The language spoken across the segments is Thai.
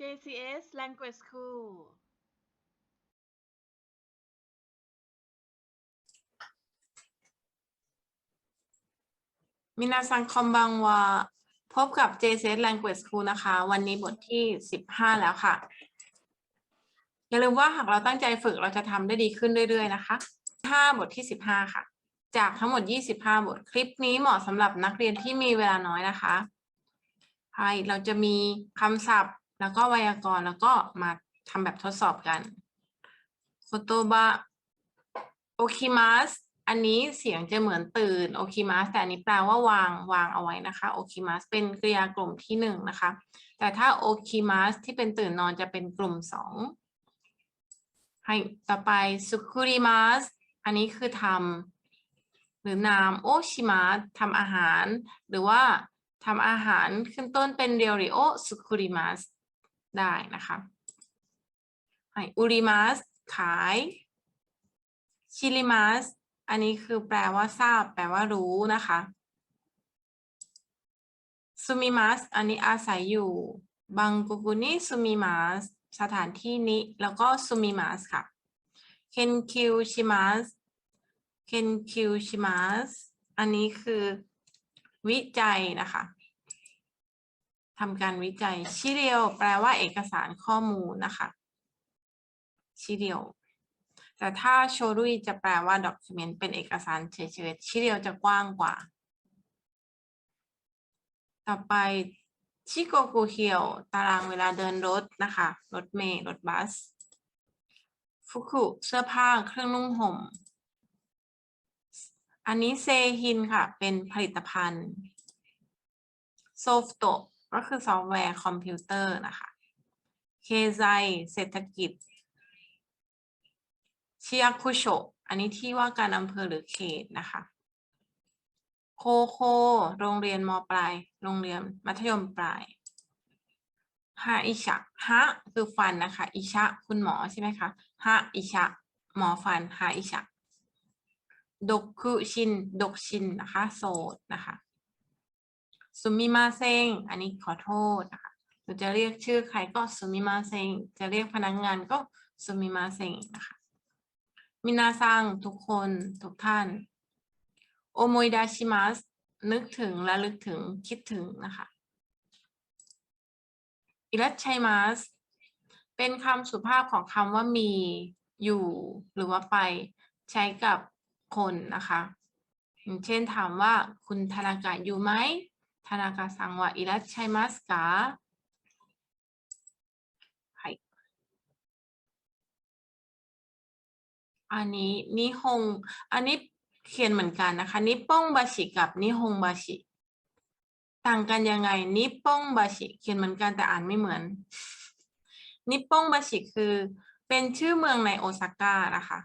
JCS Language School มินาซังคอมบังวาพบกับ JCS Language School นะคะ วันนี้บทที่ 15 แล้วค่ะ อย่าลืมว่าหากเราตั้งใจฝึกเราจะทำได้ดีขึ้นเรื่อยๆ นะคะ 5 บทที่ 15 ค่ะ จากทั้งหมด 25 บท คลิปนี้เหมาะสำหรับนักเรียนที่มีเวลาน้อยนะคะใช่เราจะมีคำศัพท์ แล้วก็ไวยากรณ์แล้วก็มาทำแบบทดสอบกันโคโตบะโอคิมัสอันนี้เสียงจะเหมือนตื่นโอคิมัสแต่อันนี้แปลว่าวางวางเอาไว้นะคะโอคิมัสเป็นกริยากลุ่มที่หนึ่งนะคะ แต่ถ้าโอคิมัสที่เป็นตื่นนอนจะเป็นกลุ่มสองให้ต่อไปสุคุริมัสอันนี้คือทำหรือนามโอชิมัสทำอาหาร หรือว่าทำอาหารขึ้นต้นเป็นเรียวริโอสุคุริมัส ได้นะคะให้อุริมัสขายชิริมัสอันนี้คือแปลว่าทราบ แปลว่ารู้นะคะซูมิมัสอันนี้อาศัยอยู่บังกุกุนิซูมิมัสสถานที่นี้ แล้วก็ซูมิมัสค่ะเคนคิวชิมัสเคนคิวชิมัสอันนี้คือวิจัยนะคะ ทำการวิจัยชิเรียวแปลว่าเอกสารข้อมูลนะคะชิเรียวแต่ถ้าโชรุยจะแปลว่า document เป็นเอกสารเฉยๆชิเรียวจะกว้างกว่า ต่อไปชิโกกุเฮียวตารางเวลาเดินรถนะคะ รถเมล์รถบัส ฟุกุเสื้อผ้าเครื่องนุ่งห่ม อันนี้เซฮินค่ะ เป็นผลิตภัณฑ์ โซฟโต ก็คือซอฟต์แวร์คอมพิวเตอร์นะคะเคไซเศรษฐกิจชิยาคุโชอันนี้ที่ว่าการอำเภอหรือเขตนะคะโคโค โรงเรียนมปลาย โรงเรียนมัธยมปลายฮาอิชะฮะคือฟันนะคะ อิชะคุณหมอใช่ไหมคะฮะอิชะหมอฟันฮาอิชะดกคุชินดกชินนะคะ โสดนะคะ สุมิมาเซงอันนี้ขอโทษนะคะเราจะเรียกชื่อใครก็สุมิมาเซงจะเรียกพนักงงานก็สุมิมาเซงนะคะมินาซังทุกคนทุกท่านโอโมยดาชิมัสนึกถึงและลึกถึงคิดถึงนะคะอิรัชชัยมัสเป็นคำสุภาพของคำว่ามีอยู่ หรือว่าไปใช้กับคนนะคะ เช่นถามว่าคุณธนากะอยู่ไหม ธนากะสั่งว่าอิรัชชัยมัสกะอันนี้นิฮงอันนี้เขียนเหมือนกันนะคะนิปปงบาชิกับนิฮงบาชิ ต่างกันยังไงนิปปงบาชิเขียนเหมือนกันแต่อ่านไม่เหมือน นิปปงบาชิคือเป็นชื่อเมืองในโอซาก้านะคะ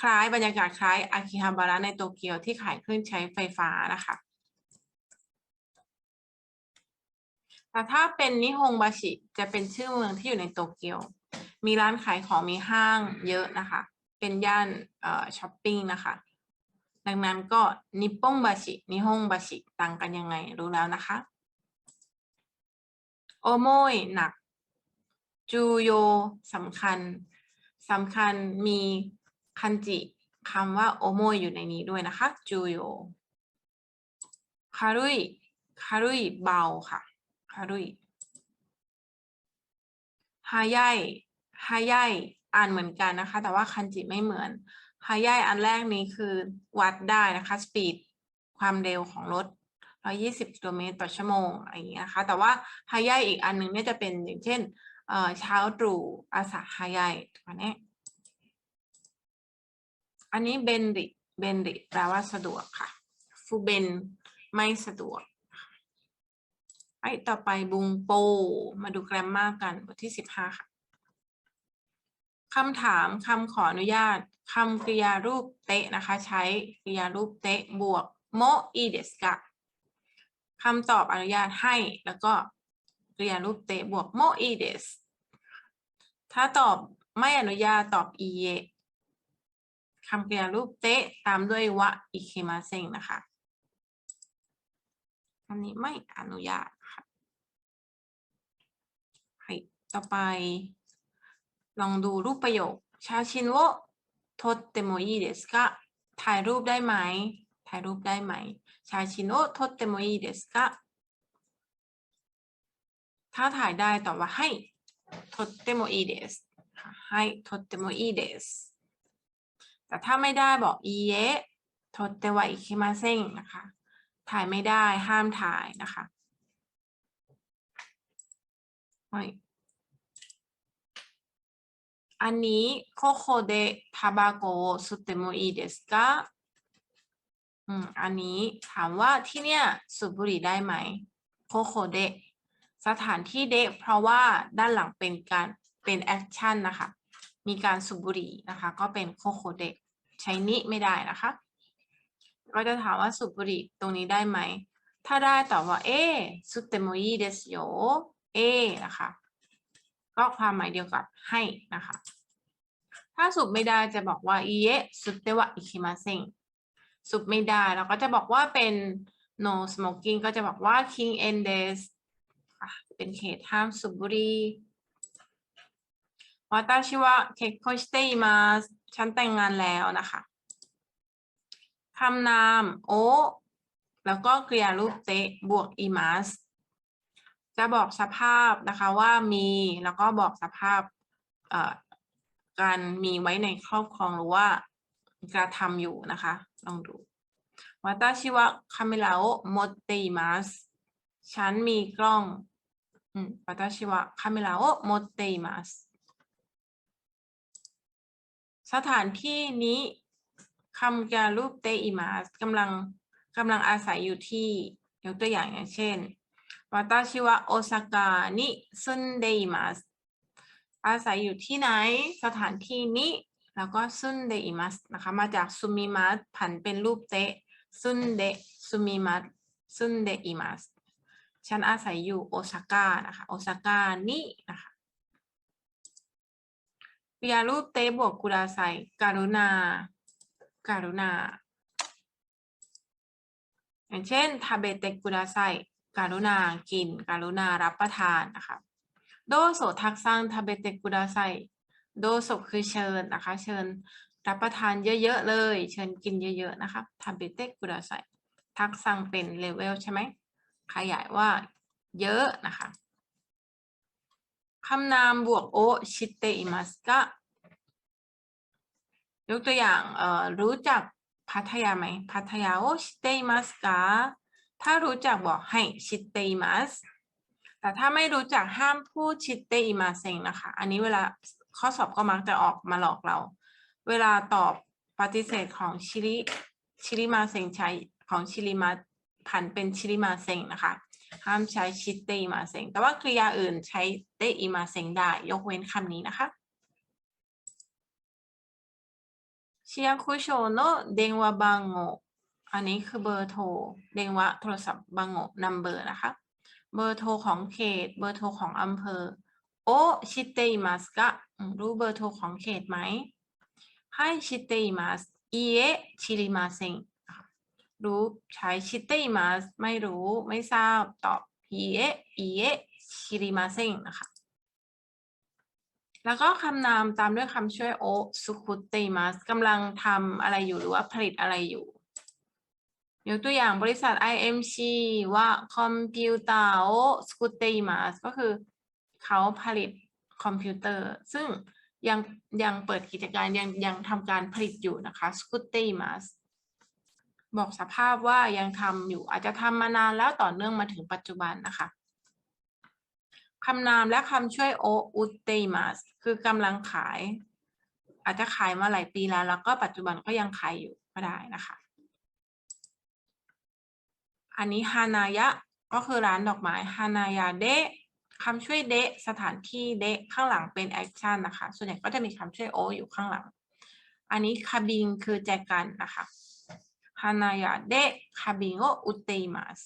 คล้ายบรรยากาศคล้ายอากิฮาบาระในโตเกียวที่ขายเครื่องใช้ไฟฟ้านะคะ แต่ถ้าเป็นนิฮงบาชิจะเป็นชื่อเมืองที่อยู่ในโตเกียว มีร้านขายของมีห้างเยอะนะคะ เป็นย่านเอ่อช้อปปิ้งนะคะ ดังนั้นก็นิปปงบาชินิฮงบาชิต่างกันยังไงรู้แล้วนะคะโอโมยหนัก จูโยสำคัญสำคัญมีคันจิคำว่าโอโมยอยู่ในนี้ด้วยนะคะ จูโยคารุยคารุยเบาค่ะ คารุยฮายายฮายายอ่านเหมือนกันนะคะ แต่ว่าคันจิไม่เหมือนฮายายอันแรกนี้คือวัดได้นะคะสปีดความเร็วของรถ 120 กิโลเมตรต่อชั่วโมงอะไรอย่างเงี้ยนะคะ แต่ว่าฮายายอีกอันหนึงเนี่ยจะเป็นอย่างเช่นเช้าตรู่อาสาฮายายอันนี้อันนี้เบนริเบนริแปลว่าสะดวกค่ะฟูเบนไม่สะดวก ไอต่อไปบุงโป มาดูแกรมมากันบทที่สิบห้าค่ะคำถามคำขออนุญาตคำกริยารูปเตะนะคะ ใช้กริยารูปเตะบวกโมอีเดสกะคำตอบอนุญาตให้แล้วก็กริยารูปเตะบวกโมอีเดสถ้าตอบไม่อนุญาตตอบอีเยคำกริยารูปเตะตามด้วยวะอิเคมาเซงนะคะอันนี้ไม่อนุญาตค่ะให้ ต่อไป ลองดูรูปประโยคชาชินโวโทเตโมอีเดสกะถ่ายรูปได้ไหม ถ่ายรูปได้ไหม ชาชินโวโทเตโมอีเดสกะถ้าถ่ายได้ตอบว่าให้โทเตโมอีเดสให้โทเตโมอีเดสแต่ถ้าไม่ได้บอกอีเยโทเตวะอิคิมาเซ็งนะคะ ถ่ายไม่ได้ห้ามถ่ายนะคะเฮ้ย อันนี้โคโคเดทาบาโกสุเตโมอีเดสกะอืมอันนี้ถามว่าที่เนี่ยสูบบุหรี่ได้ไหมโคโคเดสถานที่เดเพราะว่าด้านหลังเป็นการเป็นแอคชั่นนะคะ มีการสูบบุหรี่นะคะ ก็เป็นโคโคเดใช้นิไม่ได้นะคะ ก็จะถามว่าสูบบุหรี่ตรงนี้ได้ไหม ถ้าได้ตอบว่าเอสุเตโมอีเดสโยเอนะคะ ก็ความหมายเดียวกับให้นะคะ ถ้าสูบไม่ได้จะบอกว่าอีเยสุเตวะอิคิมาเซงสูบไม่ได้เราก็จะบอกว่าเป็น no smoking ก็จะบอกว่า king and e s เป็นเขตห้ามสูบบุหรี่วาตาชิวะเคโคชิเตอิมาสฉันแต่งงานแล้วนะคะคำนามโอแล้วก็กริยารูปเตะบวกอีมัส จะบอกสภาพนะคะว่ามีแล้วก็บอกสภาพการมีไว้ในครอบครองหรือว่ากระทำอยู่นะคะ ลองดูวาตาชิวะคาเมลาโอโมเตอิมัสฉันมีกล้องวาตาชิวะคาเมลาโอโมเตอิมัสสถานที่นี้คำการรูปเตอิมัสกำลังกำลังอาศัยอยู่ที่ยกตัวอย่างอย่างเช่น วาตาชิวะโอซากะนิซุนเดอิมัสอาศัยอยู่ที่ไหนสถานที่นี้ แล้วก็ซุนเดอิมัสนะคะ มาจากซุมิมัสผันเป็นรูปเตะซุนเดซุมิมัสซุนเดอิมัสฉันอาศัยอยู่โอซาก้านะคะโอซาก้านี่นะคะกริยารูปเตบวกกุราไซการุณาการุณาอย่างเช่นทาเบเตกุราไซ การุณากิน การุณารับประทานนะคะโดโสทักซังทาเบเตกุราไซโดโสคือเชิญนะคะ เชิญรับประทานเยอะๆเลย เชิญกินเยอะๆนะคะทาเบเตกุราไซทักซังเป็นเลเวลใช่ไหมขยายว่าเยอะนะคะคำนามบวกโอชิเตอิมัสกะยกตัวอย่างรู้จักพัทยาไหมพัทยาโอชิเตอิมัสกะ ถ้ารู้จักบอกให้ชิเตอิมัสแต่ถ้าไม่รู้จักห้ามพูดชิเตอิมาเซงนะคะ อันนี้เวลาข้อสอบก็มักจะออกมาหลอกเรา เวลาตอบปฏิเสธของชิริชิริมาเซงใช้ของชิริมาผันเป็นชิริมาเซงนะคะ ห้ามใช้ชิเตอิมาเซงแต่ว่ากริยาอื่นใช้เตอิมาเซงได้ ยกเว้นคำนี้นะคะชิยาคุโชโน อันนี้คือเบอร์โทรเดงวะโทรศัพท์บังโงนัมเบอร์นะคะ เบอร์โทรของเขต เบอร์โทรของอำเภอ โอชิเตอิมัสกะรู้เบอร์โทรของเขตไหมให้ชิเตอิมัสอีเอะชิริมาเซงรู้ใช้ชิเตอิมัสไม่รู้ไม่ทราบตอบอีเออีเอะชิริมาเซงนะคะแล้วก็คำนามตามด้วยคำช่วยโอสุคุเตมัสกำลังทำอะไรอยู่หรือว่าผลิตอะไรอยู่ ยกตัวอย่างบริษัท IMC ว่าคอมพิวเตอร์โอสกุเตมัสก็คือเขาผลิตคอมพิวเตอร์ ซึ่งยังยังเปิดกิจการยังยังทำการผลิตอยู่นะคะสกุเตมัสบอกสภาพว่ายังทำอยู่อาจจะทำมานานแล้วต่อเนื่องมาถึงปัจจุบันนะคะคำนามและคำช่วยโออุตเตมัสคือกำลังขาย อาจจะขายมาหลายปีแล้ว แล้วก็ปัจจุบันก็ยังขายอยู่ก็ได้นะคะ อันนี้ฮานายะก็คือร้านดอกไม้ฮานายาเดะคำช่วยเดะสถานที่เดะข้างหลังเป็นแอคชั่นนะคะ ส่วนใหญ่ก็จะมีคำช่วยโออยู่ข้างหลัง อันนี้คาบิงคือแจกันนะคะฮานายาเดะคาบิงโออุตเตมัส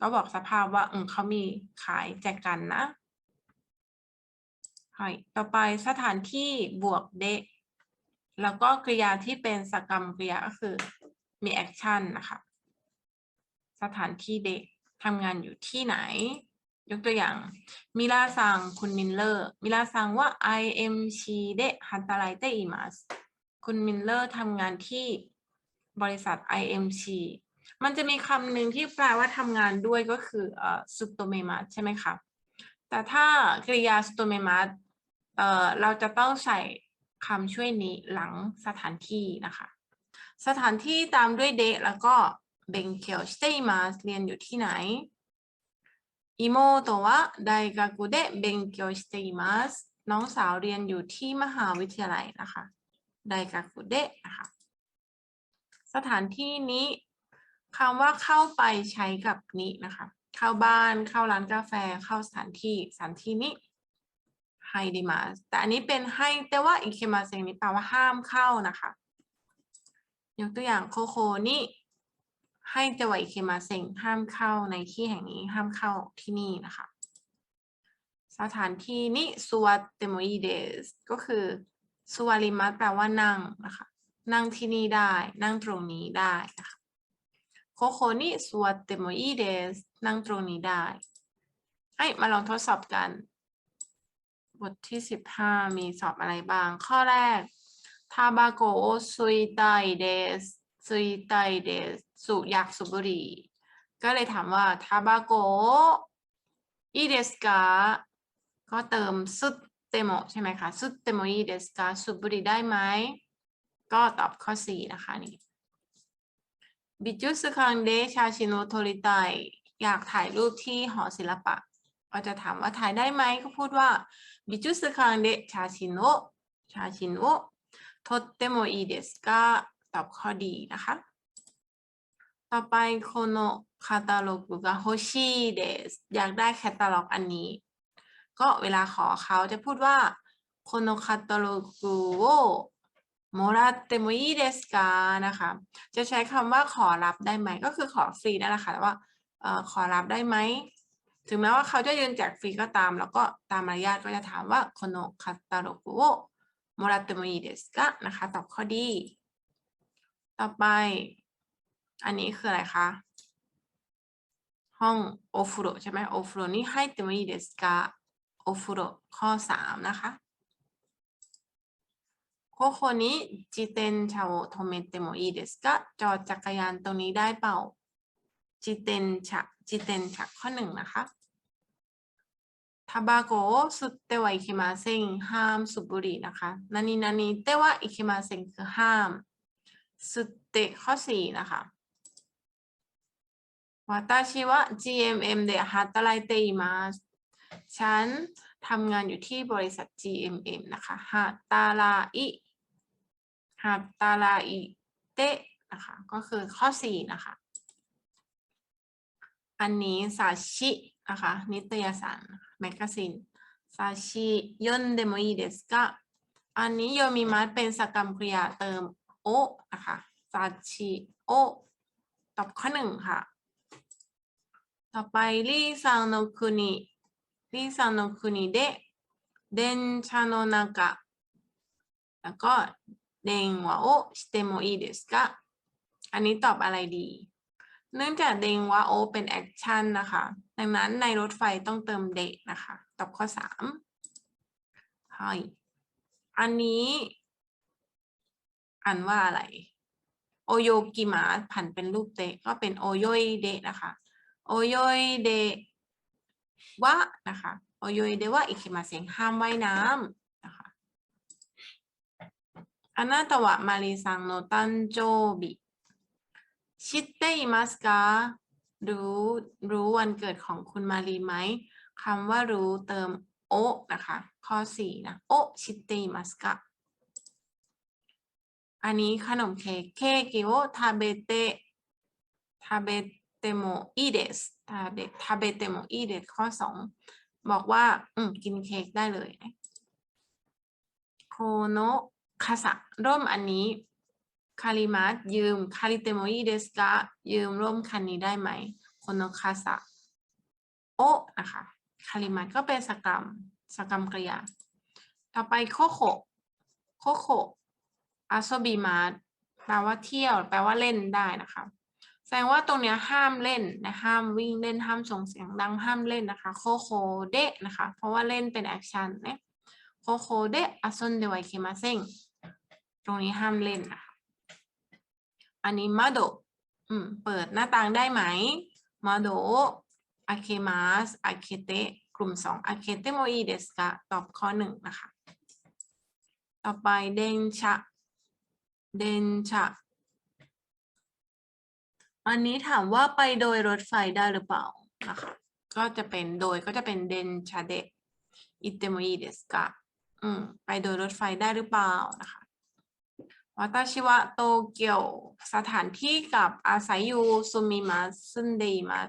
ก็บอกสภาพว่าอืมเขามีขายแจกันนะต่อไปสถานที่บวกเดะแล้วก็กริยาที่เป็นสกรรมกริยาก็คือมีแอคชั่นนะคะ สถานที่เดะทำงานอยู่ที่ไหน ยกตัวอย่าง มิลาซังคุณมิลเลอร์ มิลาซังว่า IMC เดฮัตไลเตอิมัสคุณมิลเลอร์ทำงานที่บริษัท IMC มันจะมีคำหนึ่งที่แปลว่าทำงานด้วยก็คือเอ่อสุโตเมมัสใช่ไหมคะแต่ถ้ากริยาสุโตเมมัสเอ่อเราจะต้องใส่คำช่วยนี้หลังสถานที่นะคะ สถานที่ตามด้วยเดแล้วก็ เบงเคียวสเตมัสเรียนอยู่ที่ไหนอิโมโตวะไดกากุเดเบงเคียวสเตมัสน้องสาวเรียนอยู่ที่มหาวิทยาลัยนะคะไดกากุเดะนะคะสถานที่นี้คำว่าเข้าไปใช้กับนี้นะคะ เข้าบ้านเข้าร้านกาแฟเข้าสถานที่สถานที่นี้ไฮดิมาสแต่อันนี้เป็นให้แต่ว่าอิเคมาเซงนี้แปลว่าห้ามเข้านะคะ ยกตัวอย่างโคโคนี่ ให้เจวาอิเคมาเซงห้ามเข้าในที่แห่งนี้ห้ามเข้าที่นี่นะคะ สถานที่นี้สวัตเตโมอีเดสก็คือสวาริมัสแปลว่านั่งนะคะ นั่งที่นี่ได้ นั่งตรงนี้ได้นะคะโคโคนี่สวัตเตโมอีเดสนั่งตรงนี้ได้ไอ้มาลองทดสอบกัน บทที่สิบห้ามีสอบอะไรบ้าง ข้อแรกทาบาโกซุยไตเดสซุยไตเดส สูบอยากสูบบุหรี่ ก็เลยถามว่าทาบาโกอีเดสกาก็เติมสุดเตโมใช่ไหมคะสุดเตโมอีเดสกาสูบบุหรี่ได้ไหม ก็ตอบข้อสี่นะคะนี่บิจุสคังเดชาชิโนโทริไตอยากถ่ายรูปที่หอศิลปะ ก็จะถามว่าถ่ายได้ไหมก็พูดว่าบิจุสคังเดชาชิโนชาชิโนโทเตโมอีเดสก็ตอบข้อดีนะคะ ต่อไปโคโนคาตาโลกุกะโฮชิเดสอยากได้แคตตาล็อกอันนี้ ก็เวลาขอเขาจะพูดว่าโคโนคาตาโลกุโอโมราเตโมอีเดสกานะคะ จะใช้คำว่าขอรับได้ไหม ก็คือขอฟรีนั่นแหละค่ะแต่ว่าออขอรับได้ไหม ถึงแม้ว่าเขาจะยืนแจกฟรีก็ตาม แล้วก็ตามมารยาทก็จะถามว่าโคโนคาตาโลกุโอโมราเตโมอีเดสกะนะคะ ตอบข้อดี ต่อไป อันนี้คืออะไรคะ ห้องโอฟุโรใช่ไหมโอฟุโรนี่ให้เตโมอีเดสกะโอฟุโรข้อสามนะคะโคโคนี้จิเตนชาโอโทเมเตโมอีเดสกะจอดจักรยานตรงนี้ได้เปล่าจิเตนชะจิเตนชะข้อหนึ่งนะคะทาบาโกสุดเตวะอิเคมาเซงห้ามสูบบุหรี่นะคะนันนีนันนีเตวะอิเคมาเซงคือห้าม สุดเตข้อสี่นะคะ วาตาชิวะ GMM เดฮัตไลเตอิมาฉันทำงานอยู่ที่บริษัท GMM นะคะฮัตาลาอิฮัตาลาอิเตะนะคะ ก็คือข้อสี่นะคะ อันนี้ซาชินะคะ นิตยสารแมกกาซีนซาชิยนเดโมอีเดสกะอันนี้โยมิมัสเป็นสกรรมกริยาเติม โอนะคะซาชิโอตอบข้อหนึ่งค่ะ ต่อไปリซังโนคุนิリซังโนคุนิเดเดนชาโนนากะแล้วก็เดนวะโอสเตโมอีเดสกะอันนี้ตอบอะไรดี เนื่องจากเดงว่าโอเป็นแอคชั่นนะคะ ดังนั้นในรถไฟต้องเติมเดะนะคะ ตอบข้อสามใช่อันนี้อ่านว่าอะไร โอโยกิมาผันเป็นรูปเตะก็เป็นโอโยยเดะนะคะ โอโยยเดวะนะคะโอโยยเดวะอิคิมาเสียงห้ามว่ายน้ำนะคะอานาตวะมาริซังโนตันโจบิชิเตอิมัสการู้รู้วันเกิดของคุณมารีไหมคำว่ารู้เติมโอนะคะ ข้อสี่นะโอชิเตอิมัสกาอันนี้ขนมเค้กเค้กิโอทาเบเตทาเบ เตโมอีเดสทาเบทาเบเตโมอีเดสข้อสองบอกว่าอืมกินเค้กได้เลยโคโนคาสะร่มอันนี้คาริมัสยืมคาริเตโมอีเดสกะยืมร่มคันนี้ได้ไหมโคโนคาสะโอนะคะคาริมัสก็เป็นสกรรมสกรรมกริยา ต่อไปโคโคโคโคอาโซบีมาแปลว่าเที่ยว แปลว่าเล่นได้นะคะ แสดงว่าตรงเนี้ยห้ามเล่นนะห้ามวิ่งเล่นห้ามส่งเสียงดังห้ามเล่นนะคะโคโคเดะนะคะเพราะว่าเล่นเป็นแอคชั่นนะโคโคเดะอาซนเดไวเคมาเซงตรงนี้ห้ามเล่นนะคะอันนี้มาโดอืมเปิดหน้าต่างได้ไหมมาโดอาเคมาสอาเคเตะกลุ่มสองอาเคเตโมอีเดสกะตอบข้อหนึ่งนะคะ ต่อไปเดนชะเดนชะ อันนี้ถามว่าไปโดยรถไฟได้หรือเปล่านะคะก็จะเป็นโดยก็จะเป็นเดนชาเดะอิเตโมอีเดสกะอืมไปโดยรถไฟได้หรือเปล่านะคะวัตชิวะโตเกียวสถานที่กับอาศัยอยู่ซุมิมาซึนเดมา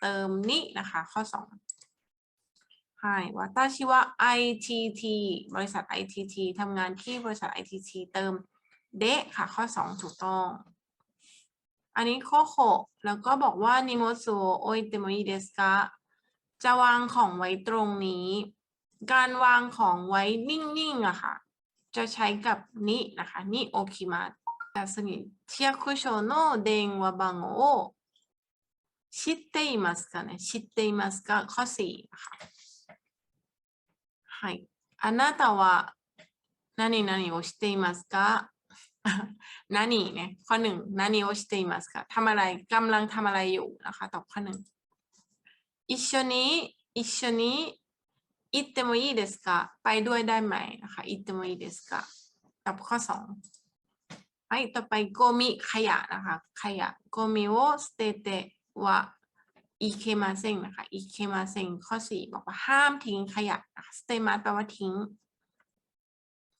เติมนี้นะคะ ข้อสองใช่วัตชิวะ ITT บริษัท ITT ทำงานที่บริษัท ITT เติมเดะค่ะ ข้อสองถูกต้อง อันนี้ข้อหกแล้วก็บอกว่านิโมสุโออิเตโมอิเดสกะจะวางของไว้ตรงนี้ การวางของไว้นิ่งๆอะค่ะ จะใช้กับนินะคะนิโอคิมาแต่สนิเทียคุโชโนเดงวาบังโอ知っていますかね知っていますかข้อสี่นะคะはいあなたは何々をしていますか นานีเนี่ยข้อหนึ่งนานีโอชิเตมัสค่ะทำอะไรกำลังทำอะไรอยู่นะคะ ตอบข้อหนึ่งอิชนี้อิชนี้อิเตโมอิเดสกะไปด้วยได้ไหมนะคะอิเตโมอิเดสกะตอบข้อสองไอต่อไปโกมิขยะนะคะ ขยะโกมิโอสเตเตวะอิเคมาเซงนะคะอิเคมาเซงข้อสี่บอกว่าห้ามทิ้งขยะนะคะสเตมัสแปลว่าทิ้ง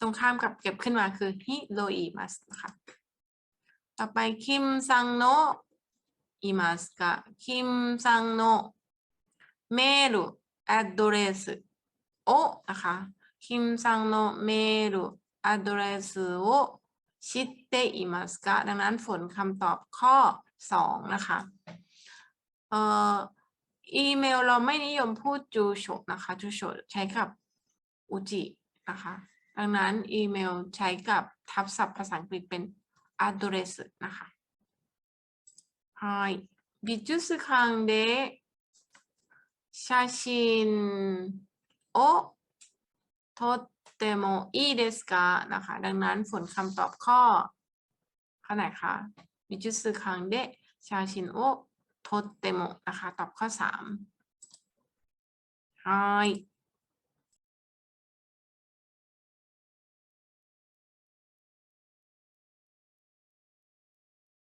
ตรงข้ามกับเก็บขึ้นมาคือฮิโรอิมัสนะคะ ต่อไปคิมซังโนอิมัสกะคิมซังโนเมルแอดเดรสโอนะคะคิมซังโนเมルแอดเดรสโอชิตเตอิมัสกะดังนั้นฝนคำตอบข้อสองนะคะ เอ่ออีเมลเราไม่นิยมพูดจูโชนะคะจูโชใช้กับอุจินะคะ ดังนั้นอีเมลใช้กับทับศัพท์ภาษาอังกฤษเป็น address นะคะはい美術館で写真を撮ってもいいですかนะคะ ดังนั้นฝนคำตอบข้อข้อไหนคะ美術館で写真を撮ってもนะคะ ตอบข้อสามはい